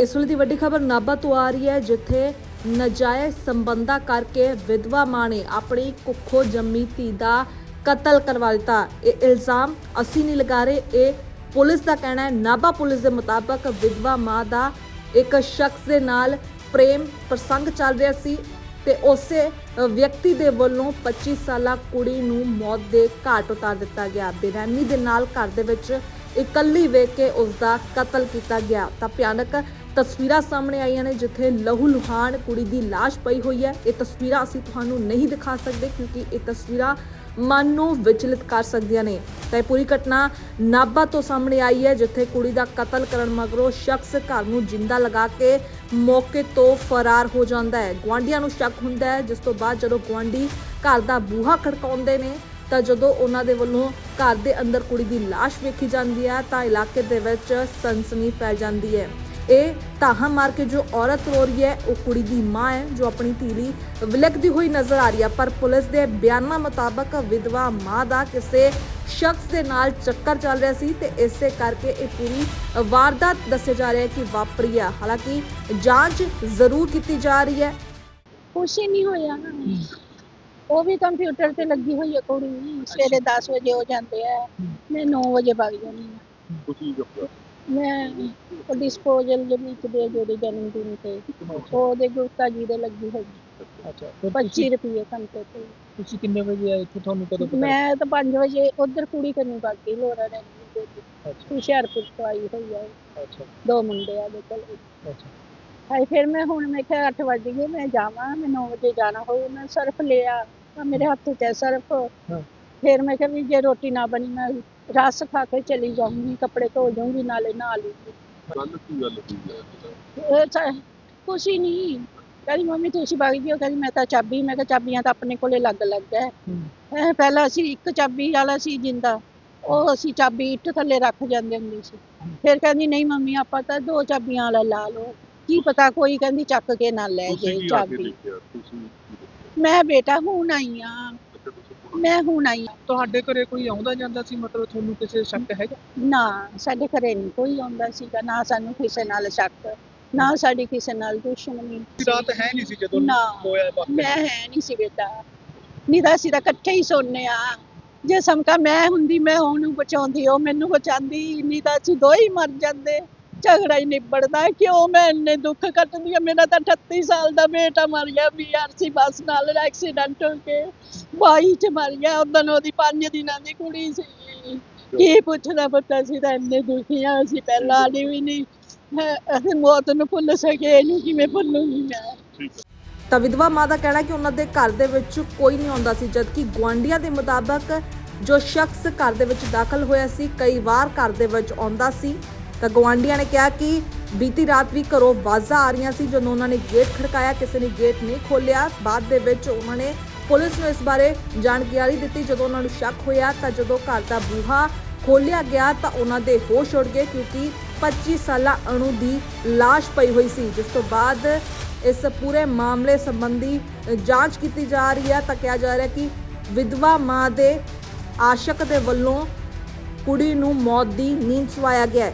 ਇਸ ਵੇਲੇ ਦੀ ਵੱਡੀ ਖਬਰ ਨਾਭਾ ਤੋਂ ਆ ਰਹੀ ਹੈ, ਜਿੱਥੇ ਨਜਾਇਜ਼ ਸੰਬੰਧਾਂ ਕਰਕੇ ਵਿਧਵਾ ਮਾਂ ਨੇ ਆਪਣੀ ਕੁੱਖੋਂ ਜੰਮੀ ਧੀ ਦਾ ਕਤਲ ਕਰਵਾ ਦਿੱਤਾ। ਇਹ ਇਲਜ਼ਾਮ ਅਸੀਂ ਨਹੀਂ ਲਗਾ ਰਹੇ। ਇਹ ਪੁਲਿਸ ਦਾ ਕਹਿਣਾ ਹੈ। ਨਾਭਾ ਪੁਲਿਸ ਦੇ ਮੁਤਾਬਕ ਵਿਧਵਾ ਮਾਂ ਦਾ ਇੱਕ ਸ਼ਖਸ ਦੇ ਨਾਲ ਪ੍ਰੇਮ ਪ੍ਰਸੰਗ ਚੱਲ ਰਿਹਾ ਸੀ ਤੇ ਉਸੇ ਵਿਅਕਤੀ ਦੇ ਵੱਲੋਂ 25 ਸਾਲਾ ਕੁੜੀ ਨੂੰ ਮੌਤ ਦੇ ਘਾਟ ਉਤਾਰ ਦਿੱਤਾ ਗਿਆ। ਬੇਰਹਿਮੀ ਦੇ ਨਾਲ ਘਰ ਦੇ ਵਿੱਚ ਇਕੱਲੀ ਵੇਖ ਕੇ ਉਸ ਦਾ ਕਤਲ ਕੀਤਾ ਗਿਆ। ਤਾਂ ਭਿਆਨਕ ਤਸਵੀਰਾਂ ਸਾਹਮਣੇ ਆਈਆਂ ਨੇ ਜਿੱਥੇ ਲਹੂ ਲੁਹਾਨ ਕੁੜੀ ਦੀ ਲਾਸ਼ ਪਈ ਹੋਈ ਹੈ। ਇਹ ਤਸਵੀਰਾਂ ਅਸੀਂ ਤੁਹਾਨੂੰ ਨਹੀਂ ਦਿਖਾ ਸਕਦੇ ਕਿਉਂਕਿ ਇਹ ਤਸਵੀਰਾਂ ਮਨ ਨੂੰ ਵਿਚਲਿਤ ਕਰ ਸਕਦੀਆਂ ਨੇ। ਤਾਂ ਇਹ ਪੂਰੀ ਘਟਨਾ ਨਾਭਾ ਤੋਂ ਸਾਹਮਣੇ ਆਈ ਹੈ, ਜਿੱਥੇ ਕੁੜੀ ਦਾ ਕਤਲ ਕਰਨ ਮਗਰੋਂ ਸ਼ਖਸ ਘਰ ਨੂੰ ਜਿੰਦਾ ਲਗਾ ਕੇ ਮੌਕੇ ਤੋਂ ਫਰਾਰ ਹੋ ਜਾਂਦਾ ਹੈ। ਗੁਆਂਢੀਆਂ ਨੂੰ ਸ਼ੱਕ ਹੁੰਦਾ ਹੈ, ਜਿਸ ਤੋਂ ਬਾਅਦ ਜਦੋਂ ਗੁਆਂਢੀ ਘਰ ਦਾ ਬੂਹਾ ਖੜਕਾਉਂਦੇ ਨੇ, ਤਾਂ ਜਦੋਂ ਉਹਨਾਂ ਦੇ ਵੱਲੋਂ ਘਰ ਦੇ ਅੰਦਰ ਕੁੜੀ ਦੀ ਲਾਸ਼ ਵੇਖੀ ਜਾਂਦੀ ਹੈ, ਤਾਂ ਇਲਾਕੇ ਦੇ ਵਿੱਚ ਸਨਸਨੀ ਫੈਲ ਜਾਂਦੀ ਹੈ। ਇਹ ਤਾਹਾ ਮਾਰ ਕੇ ਜੋ ਔਰਤ ਰੋ ਰਹੀ ਹੈ ਉਹ ਕੁੜੀ ਦੀ ਮਾਂ ਹੈ ਜੋ ਆਪਣੀ ਧੀ ਲਈ ਵਿਲਕਦੀ ਹੋਈ ਨਜ਼ਰ ਆ ਰਹੀ ਹੈ। ਪਰ ਪੁਲਿਸ ਦੇ ਬਿਆਨਾਂ ਮੁਤਾਬਕ ਵਿਧਵਾ ਮਾਂ ਦਾ ਕਿਸੇ ਸ਼ਖਸ ਦੇ ਨਾਲ ਚੱਕਰ ਚੱਲ ਰਿਹਾ ਸੀ ਤੇ ਇਸੇ ਕਰਕੇ ਇਹ ਪੂਰੀ ਵਾਰਦਾਤ ਦੱਸਿਆ ਜਾ ਰਿਹਾ ਹੈ ਕਿ ਵਾਪਰੀ ਹੈ। ਹਾਲਾਂਕਿ ਜਾਂਚ ਜ਼ਰੂਰ ਕੀਤੀ ਜਾ ਰਹੀ ਹੈ। ਕੁਛ ਹੀ ਨਹੀਂ ਹੋਇਆ। ਉਹ ਵੀ ਕੰਪਿਊਟਰ ਤੇ ਲੱਗੀ ਹੋਈ ਹੈ ਕੁੜੀ। ਸਵੇਰੇ 10 ਵਜੇ ਹੋ ਜਾਂਦੇ ਆ। ਮੈਂ 9 ਵਜੇ ਵਗ ਜਾਂਦੀ ਹਾਂ। ਤੁਸੀਂ ਜੋ ਮੈਂ ਉਹ ਡਿਸਪੋਜ਼ਲ ਦੇ ਵਿੱਚ ਦੇ ਜਿਹੜੇ ਜਨਮ ਦਿਨ ਤੇ ਉਹਦੇ ਗੁਰਤਾ ਜੀ ਦੇ ਲੱਗੀ ਹੋਈ। ਅੱਛਾ ਫਿਰ 25 ਰੁਪਏ ਘੰਟੇ ਤੇ। ਤੁਸੀਂ ਕਿੰਨੇ ਵਜੇ ਆਏ ਇੱਥੇ? ਤੁਹਾਨੂੰ ਕਦੋਂ ਪਤਾ ਮੈਂ ਤਾਂ 5 ਵਜੇ ਉਧਰ ਕੁੜੀ ਕਰਨੀ ਬਾਕੀ ਲੋਰਾ ਰਹਿ ਗਈ ਅੱਛਾ। ਹੁਸ਼ਿਆਰਪੁਰ ਤੋਂ ਆਈ ਹੋਈ ਹੈ ਅੱਛਾ। ਦੋ ਮੁੰਡੇ ਆ ਦੇ ਕੋਲ। ਅੱਛਾ। ਹਾਏ ਫਿਰ ਮੈਂ ਹੁਣ ਮੈਂ ਕਿਹਾ 8 ਵਜ ਗਏ ਮੈਂ ਜਾਵਾਂ ਮੈਂ 9 ਵਜੇ ਜਾਣਾ ਹੋਊ ਮੈਂ ਸਰਫ ਲਿਆ। ਤਾਂ ਮੇਰੇ ਹੱਥ 'ਚ ਹੈ ਸਰਫ। ਹਾਂ। ਫਿਰ ਮੈਂ ਕਿਹਾ ਵੀ ਜੇ ਰੋਟੀ ਨਾ ਬਣੀ ਮੈਂ ਰਸ ਖਾ ਕੇ ਚਲੀ ਜਾਊਂਗੀ ਕੱਪੜੇ ਧੋ ਜਾਊਂਗੀ ਨਾਲੇ ਨਹਾ ਲੂੰਗੀ ਗੱਲ ਕੀ ਗੱਲ ਹੋਈ ਹੈ ਇਹ ਤਾਂ ਕੁਛ ਹੀ ਨਹੀਂ। ਕਹਿੰਦੀ ਮੰਮੀ ਤੁਸੀਂ ਵਗ ਜਿਓ। ਕਹਿੰਦੀ ਮੈਂ ਤਾਂ ਚਾਬੀ ਮੈਂ ਕਿਹਾ ਚਾਬੀਆਂ ਤਾਂ ਆਪਣੇ ਕੋਲੇ ਲੱਗ ਲੱਗ ਹੈ ਹੂੰ। ਇਹ ਪਹਿਲਾਂ ਅਸੀਂ ਇੱਕ ਚਾਬੀ ਵਾਲਾ ਸੀ ਜਿੰਦਾ ਉਹ ਅਸੀਂ ਚਾਬੀ ਇੱਟ ਥੱਲੇ ਰੱਖ ਜਾਂਦੇ ਹੁੰਦੇ ਸੀ। ਫਿਰ ਕਹਿੰਦੀ ਨਹੀਂ ਮੰਮੀ ਆਪਾਂ ਤਾਂ ਦੋ ਚਾਬੀਆਂ ਵਾਲਾ ਲਾ ਲਓ। ਕੀ ਪਤਾ ਕੋਈ ਕਹਿੰਦੀ ਚੱਕ ਕੇ ਨਾ ਲੈ ਤੁਸੀਂ ਜੇ ਕੀ ਆ ਕੇ ਚਾਬੀ। ਦੇਖਿਆ? ਤੁਸੀਂ ਕੀ ਦੇਖਿਆ? ਮੈਂ ਬੇਟਾ ਹੁਣ ਆਈ ਆ। ਮੈਂ ਹੁਣ ਆਈ ਆਂ। ਤੁਹਾਡੇ ਘਰੇ ਕੋਈ ਆਉਂਦਾ ਜਾਂਦਾ ਸੀ ਮਤਲਬ ਤੁਹਾਨੂੰ ਕਿਸੇ ਸ਼ੱਕ ਹੈਗਾ ਨਾ ਸਾਡੇ ਘਰੇ ਨਹੀਂ ਕੋਈ ਆਉਂਦਾ ਸੀਗਾ ਨਾ ਸਾਨੂੰ ਕਿਸੇ ਨਾਲ ਸ਼ੱਕ ਨਾ ਸਾਡੀ ਕਿਸੇ ਨਾਲ ਦੁਸ਼ਮਣੀ ਰਾਤ ਹੈ ਨਹੀਂ ਸੀ ਜਦੋਂ ਨਾ। ਹੋਇਆ ਇਹ ਵਾਕਿਆ। ਮੈਂ ਹੈ ਨਹੀਂ ਸੀ ਬੇਟਾ ਨਹੀਂ ਤਾਂ ਅਸੀਂ ਤਾਂ ਇਕੱਠੇ ਹੀ ਸੋਨੇ ਆ ਜੇ ਸਮਕਾ ਮੈਂ ਹੁੰਦੀ ਮੈਂ ਉਹਨੂੰ ਬਚਾਉਂਦੀ ਉਹ ਮੈਨੂੰ ਬਚਾਉਂਦੀ ਨਹੀਂ ਤਾਂ ਅਸੀਂ ਦੋ ਹੀ ਮਰ ਜਾਂਦੇ ਝਗੜਾ ਹੀ ਨਿਬੜਦਾ ਕਿਉਂ ਮੈਂ ਇੰਨੇ ਦੁੱਖ ਕੱਟਦੀ ਆ ਮੇਰਾ ਤਾਂ 38 ਸਾਲ ਦਾ ਬੇਟਾ ਮਰ ਗਿਆ ਬੀਆਰਸੀ ਬੱਸ ਨਾਲ ਐਕਸੀਡੈਂਟ ਹੋ ਕੇ 22 ਚ ਮਰ ਗਿਆ। ਉਦੋਂ ਉਹਦੀ 5 ਦਿਨਾਂ ਦੀ ਕੁੜੀ ਸੀ। ਕੀ ਪੁੱਛਣਾ ਪਤਾ? ਸੀ ਤਾਂ ਇੰਨੇ ਦੁਖੀ ਆ ਅਸੀਂ ਪਹਿਲਾਂ ਵਾਲੀ ਵੀ ਨਹੀਂ। ਅਸੀਂ ਮੌਤ ਨੂੰ ਭੁੱਲ ਸਕੇ, ਇਹਨੂੰ ਕਿਵੇਂ ਭੁੱਲੂਗੀ ਮੈਂ? ਤਾਂ ਵਿਧਵਾ ਮਾਂ ਦਾ ਕਹਿਣਾ ਕਿ ਉਹਨਾਂ ਦੇ ਘਰ ਦੇ ਵਿੱਚ ਕੋਈ ਨਹੀਂ ਆਉਂਦਾ ਸੀ, ਜਦਕਿ ਗੁਆਂਢੀਆਂ ਦੇ ਮੁਤਾਬਕ ਜੋ ਸ਼ਖਸ ਘਰ ਦੇ ਵਿੱਚ ਦਾਖਲ ਹੋਇਆ ਸੀ, ਕਈ ਵਾਰ ਘਰ ਦੇ ਵਿੱਚ ਆਉਂਦਾ ਸੀ। ਤਾਂ ਗੁਆਂਢੀਆਂ ਨੇ ਕਿਹਾ ਕਿ ਬੀਤੀ ਰਾਤ ਵੀ ਘਰੋਂ ਆਵਾਜ਼ਾਂ ਆ ਰਹੀਆਂ ਸੀ ਜਦੋਂ ਉਹਨਾਂ ਨੇ ਗੇਟ ਖੜਕਾਇਆ, ਕਿਸੇ ਨੇ ਗੇਟ ਨਹੀਂ ਖੋਲ੍ਹਿਆ। ਬਾਅਦ ਦੇ ਵਿੱਚ ਉਹਨਾਂ ਨੇ ਪੁਲਿਸ ਨੂੰ ਇਸ ਬਾਰੇ ਜਾਣਕਾਰੀ ਦਿੱਤੀ। ਜਦੋਂ ਉਹਨਾਂ ਨੂੰ ਸ਼ੱਕ ਹੋਇਆ ਤਾਂ ਜਦੋਂ ਘਰ ਦਾ ਬੂਹਾ ਖੋਲ੍ਹਿਆ ਗਿਆ ਤਾਂ ਉਹਨਾਂ ਦੇ ਹੋਸ਼ ਉੱਡ ਗਏ ਕਿਉਂਕਿ 25 ਸਾਲਾ ਅਣੂ ਦੀ ਲਾਸ਼ ਪਈ ਹੋਈ ਸੀ। ਜਿਸ ਤੋਂ ਬਾਅਦ ਇਸ ਪੂਰੇ ਮਾਮਲੇ ਸੰਬੰਧੀ ਜਾਂਚ ਕੀਤੀ ਜਾ ਰਹੀ ਹੈ। ਤਾਂ ਕਿਹਾ ਜਾ ਰਿਹਾ ਕਿ ਵਿਧਵਾ ਮਾਂ ਦੇ ਆਸ਼ਕ ਦੇ ਵੱਲੋਂ ਕੁੜੀ ਨੂੰ ਮੌਤ ਦੀ ਨੀਂਦ ਸਵਾਇਆ ਗਿਆ ਹੈ।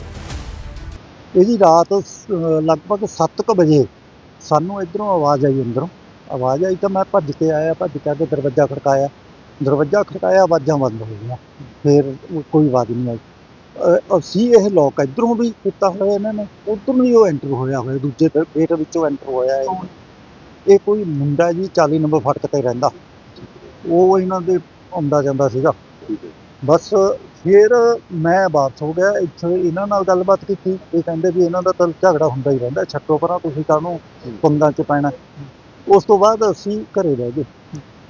ਇਹਦੀ ਰਾਤ ਸ- ਲਗਭਗ 7:00 ਵਜੇ ਸਾਨੂੰ ਇਧਰੋਂ ਆਵਾਜ਼ ਆਈ ਅੰਦਰੋਂ। ਆਵਾਜ਼ ਆਈ ਤਾਂ ਮੈਂ ਭੱਜ ਕੇ ਆਇਆ, ਭੱਜ ਕੇ ਆ ਦਰਵਾਜ਼ਾ ਖੜਕਾਇਆ। ਦਰਵਾਜ਼ਾ ਖੜਕਾਇਆ, ਆਵਾਜ਼ਾਂ ਬੰਦ ਹੋ ਗਈਆਂ। ਫਿਰ ਕੋਈ ਆਵਾਜ਼ ਨਹੀਂ ਆਈ। ਅਸੀਂ ਇਹ ਲੋਕ ਇਧਰੋਂ ਵੀ ਕੀਤਾ ਹੋਇਆ ਇਹਨਾਂ ਨੇ, ਉਧਰ ਨੂੰ ਹੀ ਉਹ ਐਂਟਰ ਹੋਇਆ ਹੋਇਆ, ਦੂਜੇ ਗੇਟ ਵਿੱਚੋਂ ਐਂਟਰ ਹੋਇਆ ਇਹ। ਇਹ ਕੋਈ ਮੁੰਡਾ ਜੀ 40 ਨੰਬਰ ਫਟਕ ਤੇ ਰਹਿੰਦਾ। ਉਹ ਇਹਨਾਂ ਦੇ ਆਉਂਦਾ ਜਾਂਦਾ ਸੀਗਾ। ਬਸ ਫਿਰ ਮੈਂ ਵਾਪਸ ਹੋ ਗਿਆ। ਇੱਥੇ ਇਹਨਾਂ ਨਾਲ ਗੱਲਬਾਤ ਕੀਤੀ। ਇਹ ਕਹਿੰਦੇ ਵੀ ਇਹਨਾਂ ਦਾ ਤਾਂ ਝਗੜਾ ਹੁੰਦਾ ਹੀ ਰਹਿੰਦਾ। ਛੱਟੋ ਪਰਾਂ ਤੁਸੀਂ ਕਾਹਨੂੰ ਪੰਗਾਂ 'ਚ ਪੈਣਾ। ਉਸ ਤੋਂ ਬਾਅਦ ਅਸੀਂ ਘਰੇ ਰਹਿ ਗਏ।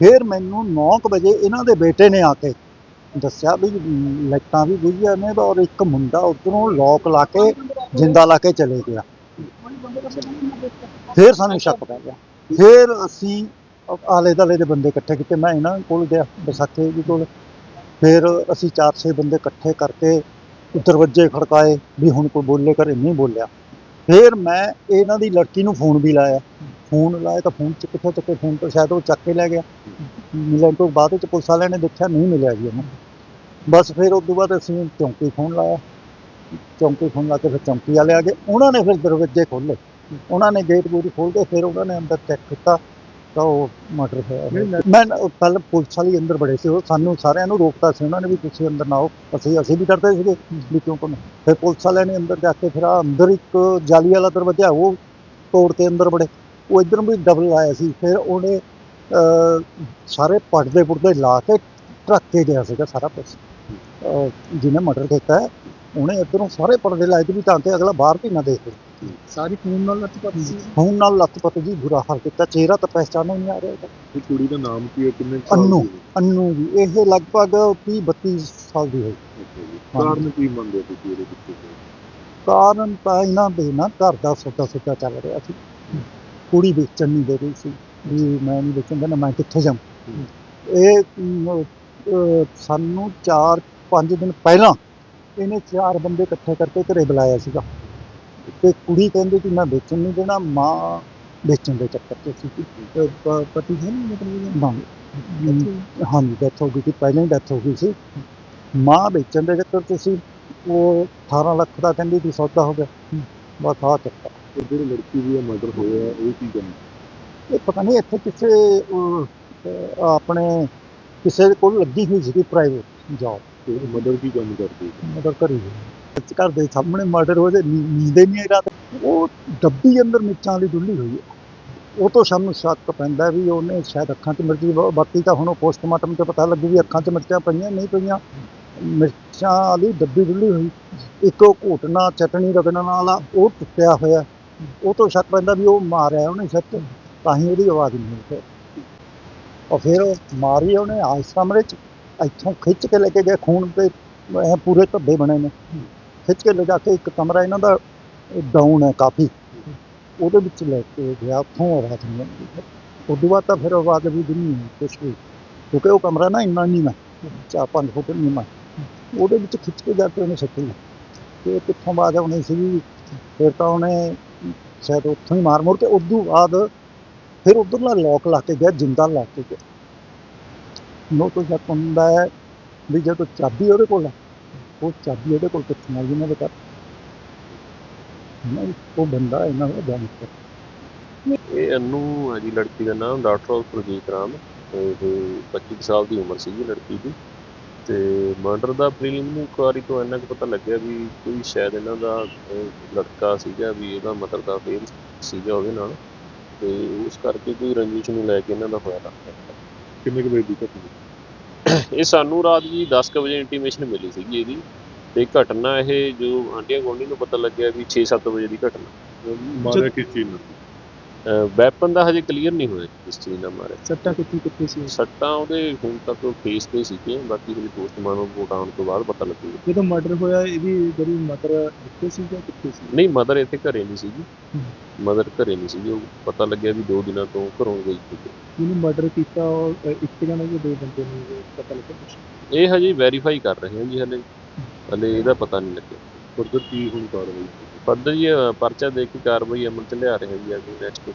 ਫਿਰ ਮੈਨੂੰ 9:00 ਵਜੇ ਇਹਨਾਂ ਦੇ ਬੇਟੇ ਨੇ ਆ ਕੇ ਦੱਸਿਆ ਵੀ ਲਾਈਟਾਂ ਵੀ ਬੁਝੀਆਂ ਨੇ ਔਰ ਇੱਕ ਮੁੰਡਾ ਉਧਰੋਂ ਲੋਕ ਲਾ ਕੇ, ਜਿੰਦਾ ਲਾ ਕੇ ਚਲੇ ਗਿਆ। ਫਿਰ ਸਾਨੂੰ ਸ਼ੱਕ ਪੈ ਗਿਆ। ਫਿਰ ਅਸੀਂ ਆਲੇ ਦਾਲੇ ਦੇ ਬੰਦੇ ਇਕੱਠੇ ਕੀਤੇ। ਮੈਂ ਇਹਨਾਂ ਕੋਲ ਗਿਆ, ਵਿਸਾਖੇ ਜੀ ਕੋਲ। ਫਿਰ ਅਸੀਂ ਚਾਰ ਛੇ ਬੰਦੇ ਇਕੱਠੇ ਕਰਕੇ ਦਰਵਾਜੇ ਖੜਕਾਏ ਵੀ ਹੁਣ ਕੋਈ ਬੋਲੇ ਘਰੇ ਨਹੀਂ ਬੋਲਿਆ। ਫਿਰ ਮੈਂ ਇਹਨਾਂ ਦੀ ਲੜਕੀ ਨੂੰ ਫੋਨ ਵੀ ਲਾਇਆ। ਫੋਨ ਲਾਇਆ ਤਾਂ ਫੋਨ ਚ ਕਿੱਥੋਂ ਚੱਕੇ ਫੋਨ ਤੋਂ ਸ਼ਾਇਦ ਉਹ ਚੱਕ ਕੇ ਲੈ ਗਿਆ। ਮਿਲਣ ਤੋਂ ਬਾਅਦ ਵਿੱਚ ਪੁਲਿਸ ਵਾਲਿਆਂ ਨੇ ਦੇਖਿਆ ਨਹੀਂ ਮਿਲਿਆ ਜੀ ਉਹਨੂੰ। ਬਸ ਫਿਰ ਉਸ ਤੋਂ ਬਾਅਦ ਅਸੀਂ ਚੌਂਕੀ ਫੋਨ ਲਾਇਆ। ਚੌਂਕੀ ਖੋਨ ਲਾ ਕੇ ਫਿਰ ਚੌਂਕੀ ਵਾਲੇ ਆ ਗਏ। ਉਹਨਾਂ ਨੇ ਫਿਰ ਦਰਵਾਜ਼ੇ ਖੋਲ੍ਹੇ। ਉਹਨਾਂ ਨੇ ਗੇਟ ਗੂਟ ਖੋਲ੍ਹ ਕੇ ਫਿਰ ਉਹਨਾਂ ਨੇ ਅੰਦਰ ਚੈੱਕ ਕੀਤਾ। ਤਾਂ ਉਹ ਮਰਡਰ ਹੋਇਆ ਮੈਂ ਪਹਿਲਾਂ ਪੁਲਿਸ ਵਾਲੀ ਅੰਦਰ ਬੜੇ ਸੀ ਉਹ ਸਾਨੂੰ ਸਾਰਿਆਂ ਨੂੰ ਰੋਕਤਾ ਸੀ। ਉਹਨਾਂ ਨੇ ਵੀ ਤੁਸੀਂ ਅੰਦਰ ਨਾ ਆਓ। ਅਸੀਂ ਅਸੀਂ ਵੀ ਡਰਦੇ ਸੀਗੇ ਵੀ ਕਿਉਂ ਕੋਣ ਫਿਰ ਪੁਲਿਸ ਵਾਲਿਆਂ ਨੇ ਅੰਦਰ ਜਾ ਕੇ ਫਿਰ ਆਹ ਅੰਦਰ ਇੱਕ ਜਾਲੀ ਵਾਲਾ ਦਰਵਾਜ਼ਾ ਉਹ ਤੋੜ ਕੇ ਅੰਦਰ ਬੜੇ। ਉਹ ਇੱਧਰ ਵੀ ਡਬਲ ਆਇਆ ਸੀ। ਫਿਰ ਉਹਨੇ ਸਾਰੇ ਪਰਦੇ ਪੁਰਦੇ ਲਾ ਕੇ ਟਰੱਕ ਕੇ ਗਿਆ ਸੀਗਾ ਸਾਰਾ ਅਹ, ਜਿਹਨੇ ਮਰਡਰ ਕੀਤਾ ਉਹਨੇ ਇੱਧਰੋਂ ਸਾਰੇ ਪਰਦੇ ਲਾਏ ਤੇ ਵੀ ਤਾਂ ਕਿ ਅਗਲਾ ਬਾਹਰ ਵੀ ਨਾ ਦੇਖੇ ਸਾਰੀ ਖੂਨ ਨਾਲ ਲੱਤਪੱਤ ਸੀ ਹੁਣ ਨਾਲ ਲੱਤਪੱਤ ਜੀ ਬੁਰਾ ਹਾਲ ਕੀਤਾ ਚਿਹਰਾ ਤਾਂ ਪਹਿਚਾਨ ਨਹੀਂ ਆ ਰਿਹਾ ਇਹਦਾ। ਇਹ ਕੁੜੀ ਦਾ ਨਾਮ ਕੀ ਹੈ ਕਿੰਨੇ ਸਾਲ ਅੰਨੂ। ਹੈ? ਅੰਨੂ ਜੀ ਇਹ ਲਗਭਗ 30 32 ਸਾਲ ਦੀ ਹੋਈ ਅੱਛਾ ਜੀ। ਕਾਰਨ ਕੀ ਮੰਨਦੇ ਹੋ ਤੁਸੀਂ ਇਹਦੇ ਪਿੱਛੇ? ਕਾਰਨ ਤਾਂ ਇਹਨਾਂ ਦੇ ਨਾ ਘਰ ਦਾ ਸੌਦਾ ਸੌਦਾ ਚੱਲ ਰਿਹਾ ਸੀ ਕੁੜੀ ਵੇਚਣ ਨਹੀਂ ਦੇ ਰਹੀ ਸੀ ਵੀ ਮੈਂ ਨਹੀਂ ਵੇਚਣ ਦੇਣਾ ਮੈਂ ਕਿੱਥੇ ਜਾਵਾਂ ਇਹ ਅਹ, ਸਾਨੂੰ 4-5 ਦਿਨ ਪਹਿਲਾਂ ਇਹਨੇ ਚਾਰ ਬੰਦੇ ਇਕੱਠੇ ਕਰਕੇ ਘਰੇ ਬੁਲਾਇਆ ਸੀਗਾ ਤੇ ਕੁੜੀ ਕਹਿੰਦੀ ਕਿ ਮੈਂ ਵੇਚਣ ਨਹੀਂ ਦੇਣਾ ਮਾਂ ਵੇਚਣ ਦੇ ਚੱਕਰ 'ਚ ਸੀ ਪਤੀ ਹੈ ਨਹੀਂ ਮਤਲਬ ਨਾ। ਹਾਂਜੀ ਡੈਥ ਹੋ ਗਈ ਸੀ ਪਹਿਲਾਂ ਹੀ ਡੈਥ ਹੋ ਗਈ ਸੀ। ਮਾਂ ਵੇਚਣ ਦੇ ਚੱਕਰ 'ਚ ਸੀ ਉਹ 18 ਲੱਖ ਦਾ ਕਹਿੰਦੀ ਸੀ ਸੌਦਾ ਹੋ ਗਿਆ। ਬਸ ਆ ਚੱਕਰ। ਤੇ ਜਿਹੜੀ ਲੜਕੀ ਦੀ ਮਰਡਰ ਹੋਇਆ ਇਹ ਕੀ ਕਰਨਾ ਇਹ ਪਤਾ ਨਹੀਂ ਇੱਥੇ ਕਿਸੇ ਆਪਣੇ ਕਿਸੇ ਕੋਲ ਲੱਗੀ ਹੋਈ ਸੀਗੀ ਪ੍ਰਾਈਵੇਟ ਜੌਬ ਤੇ ਮਰਡਰ ਕੀ ਕੰਮ ਕਰਦੀ ਹੈ? ਮਦਰ ਕਰੀ ਘਰ ਦੇ ਸਾਹਮਣੇ ਮਰਡਰ ਹੋ ਜੇ ਨੀਂਦ ਹੀ ਨਹੀਂ ਆਈ ਰਾਤ। ਉਹ ਡੱਬੀ ਅੰਦਰ ਮਿਰਚਾਂ ਵਾਲੀ ਡੁੱਲੀ ਹੋਈ ਹੈ। ਉਹ ਤੋਂ ਸਾਨੂੰ ਸ਼ੱਕ ਪੈਂਦਾ ਵੀ ਉਹਨੇ ਸ਼ਾਇਦ ਅੱਖਾਂ 'ਚ ਮਿਰਚੀ ਬਾਕੀ ਤਾਂ ਹੁਣ ਉਹ ਪੋਸਟਮਾਰਟਮ 'ਚ ਪਤਾ ਲੱਗੂ ਵੀ ਅੱਖਾਂ 'ਚ ਮਿਰਚਾਂ ਪਈਆਂ, ਨਹੀਂ ਪਈਆਂ। ਮਿਰਚਾਂ ਵਾਲੀ ਡੱਬੀ ਡੁੱਲੀ ਹੋਈ। ਇੱਕ ਘੋਟਣਾ, ਚਟਣੀ ਰਗੜਨ ਵਾਲਾ, ਉਹ ਟੁੱਟਿਆ ਹੋਇਆ। ਉਹ ਤੋਂ ਸ਼ੱਕ ਪੈਂਦਾ ਵੀ ਉਹ ਮਾਰਿਆ ਉਹਨੇ ਸੱਚ ਤਾਂ ਹੀ ਉਹਦੀ ਆਵਾਜ਼ ਨਹੀਂ ਹੋਈ ਔਰ ਫਿਰ ਉਹ ਮਾਰੀ ਉਹਨੇ ਆਸ ਕਮਰੇ 'ਚ, ਇੱਥੋਂ ਖਿੱਚ ਕੇ ਲੈ ਕੇ ਗਏ ਖੂਨ ਤੇ, ਐਂ ਪੂਰੇ ਧੱਬੇ ਬਣੇ ਨੇ। ਖਿੱਚ ਕੇ ਲਿਜਾ ਕੇ ਇੱਕ ਕਮਰਾ ਇਹਨਾਂ ਦਾ ਡਾਊਨ ਹੈ ਕਾਫੀ। ਉਹਦੇ ਵਿੱਚ ਲੈ ਕੇ ਗਿਆ, ਉੱਥੋਂ ਆਵਾਜ਼ ਨਹੀਂ ਆਉਂਦੀ। ਉਸ ਬਾਅਦ ਤਾਂ ਫਿਰ ਆਵਾਜ਼ ਵੀ ਨਹੀਂ, ਕੁਛ ਵੀ। ਕਿਉਂਕਿ ਉਹ ਕਮਰਾ ਨਾ ਇੰਨਾ ਨਹੀਂ ਮੈਂ ਚਾਰ ਪੰਜ ਫੁੱਟ ਨਹੀਂ ਮੈਂ ਉਹਦੇ ਵਿੱਚ ਖਿੱਚ ਕੇ ਜਾ ਕੇ ਉਹਨੇ ਸੱਟੀ ਤੇ ਕਿੱਥੋਂ ਬਾਅਦ ਆਉਣੀ ਸੀ ਫਿਰ ਤਾਂ ਉਹਨੇ ਸ਼ਾਇਦ ਉੱਥੋਂ ਹੀ ਮਾਰ ਮੋੜ ਕੇ ਉਸ ਤੋਂ ਬਾਅਦ ਫਿਰ ਉਧਰਲਾ ਲੋਕ ਲਾ ਕੇ ਗਿਆ, ਜਿੰਦਾ ਲਾ ਕੇ ਗਿਆ। ਨੋ ਤੋਂ ਸ਼ੱਕ ਹੁੰਦਾ ਹੈ ਵੀ ਜਦੋਂ ਚਾਬੀ ਉਹਦੇ ਕੋਲ ਹੈ ਉਹ ਚਾਬੀ ਉਹਦੇ ਕੋਲ ਕਿੱਥੇ ਨਾਲ ਇਹਨਾਂ ਦੇ ਘਰ? ਨਹੀਂ ਉਹ ਬੰਦਾ ਇਹਨਾਂ ਦਾ ਜਾਣਦਾ ਇਹ ਅਨੂ ਹੈ ਜੀ ਲੜਕੀ ਦਾ ਨਾਮ ਡਾਕਟਰ ਸੁਰਜੀਤ ਰਾਮ। ਤੇ 25 ਕੁ ਸਾਲ ਦੀ ਉਮਰ ਸੀਗੀ ਲੜਕੀ ਦੀ। ਤੇ ਮਰਡਰ ਦਾ ਪ੍ਰੀਲਿਮਿਨਰੀ ਇਨਕੁਆਰੀ ਤੋਂ ਇੰਨਾ ਕੁ ਪਤਾ ਲੱਗਿਆ ਵੀ ਕੋਈ ਸ਼ਾਇਦ ਇਹਨਾਂ ਦਾ ਲੜਕਾ ਸੀਗਾ ਵੀ ਇਹਦਾ ਮਦਰ ਦਾ ਫੇਰ ਸੀਗਾ ਉਹਦੇ ਨਾਲ। ਤੇ ਉਸ ਕਰਕੇ ਕੋਈ ਰੰਜਿਸ਼ ਨੂੰ ਲੈ ਕੇ ਇਹਨਾਂ ਦਾ ਹੋਇਆ ਲੱਗਦਾ ਕਿੰਨੇ ਕੁ ਵਜੇ ਦੀ ਘਟਨਾ? ਇਹ ਸਾਨੂੰ ਰਾਤ ਜੀ 10 ਵਜੇ ਇੰਟੀਮੇਸ਼ਨ ਮਿਲੀ ਸੀਗੀ ਇਹਦੀ ਤੇ ਘਟਨਾ ਇਹ ਜੋ ਆਂਡੀਆਂ ਗੋਲਡੀ ਨੂੰ ਪਤਾ ਲੱਗਿਆ ਵੀ 6-7 ਵਜੇ ਦੀ ਘਟਨਾ। ਮਾਰਿਆ ਕਿਸ ਚੀਜ਼ ਨਾਲ? ਵੈਪਨ ਦਾ ਹਜੇ ਕਲੀਅਰ ਨਹੀਂ ਹੋਇਆ ਕਿਸ ਚੀਜ਼ ਨਾਲ ਮਾਰਿਆ ਸੱਟਾਂ ਕਿੱਥੇ ਕਿੱਥੇ ਸੀ? ਸੱਟਾਂ ਉਹਦੇ ਹੁਣ ਤੱਕ ਫੇਸ ਤੇ ਸੀਗੀਆਂ ਬਾਕੀ ਹਜੇ ਪੋਸਟਮਾਰਟਮ ਰਿਪੋਰਟ ਆਉਣ ਤੋਂ ਬਾਅਦ ਪਤਾ ਲੱਗੂਗਾ ਜਦੋਂ ਮਰਡਰ ਹੋਇਆ ਇਹਦੀ ਜਿਹੜੀ ਮਦਰ ਕਿੱਥੇ ਸੀ ਜਾਂ ਕਿੱਥੇ ਸੀ? ਨਹੀਂ ਮਦਰ ਇੱਥੇ ਘਰੇ ਨਹੀਂ ਸੀਗੀ ਮਦਰ ਘਰੇ ਨਹੀਂ ਸੀਗੀ ਉਹ ਪਤਾ ਲੱਗਿਆ ਵੀ ਦੋ ਦਿਨਾਂ ਤੋਂ ਘਰੋਂ ਗਈ ਸੀ। ਜਿਹਨੂੰ ਮਰਡਰ ਕੀਤਾ ਉਹ ਇੱਕ ਜਣਾ ਜਾਂ ਦੋ ਬੰਦੇ ਨੂੰ ਪਤਾ ਲੱਗਾ ਕੁਛ? ਇਹ ਹਜੇ ਵੈਰੀਫਾਈ ਕਰ ਰਹੇ ਹਾਂ ਜੀ ਹਲੇ। ਹਲੇ ਇਹਦਾ ਪਤਾ ਨਹੀਂ ਲੱਗਿਆ। ਫਰਦਰ ਕੀ ਹੁਣ ਕਾਰਵਾਈ? ਫਰਦਰ ਜੀ ਪਰਚਾ ਦੇ ਕੇ ਕਾਰਵਾਈ ਅਮਲ ਚ ਲਿਆ ਰਹੇ ਹਾਂ ਜੀ ਅਗਲੀ ਨੈਕਸਟ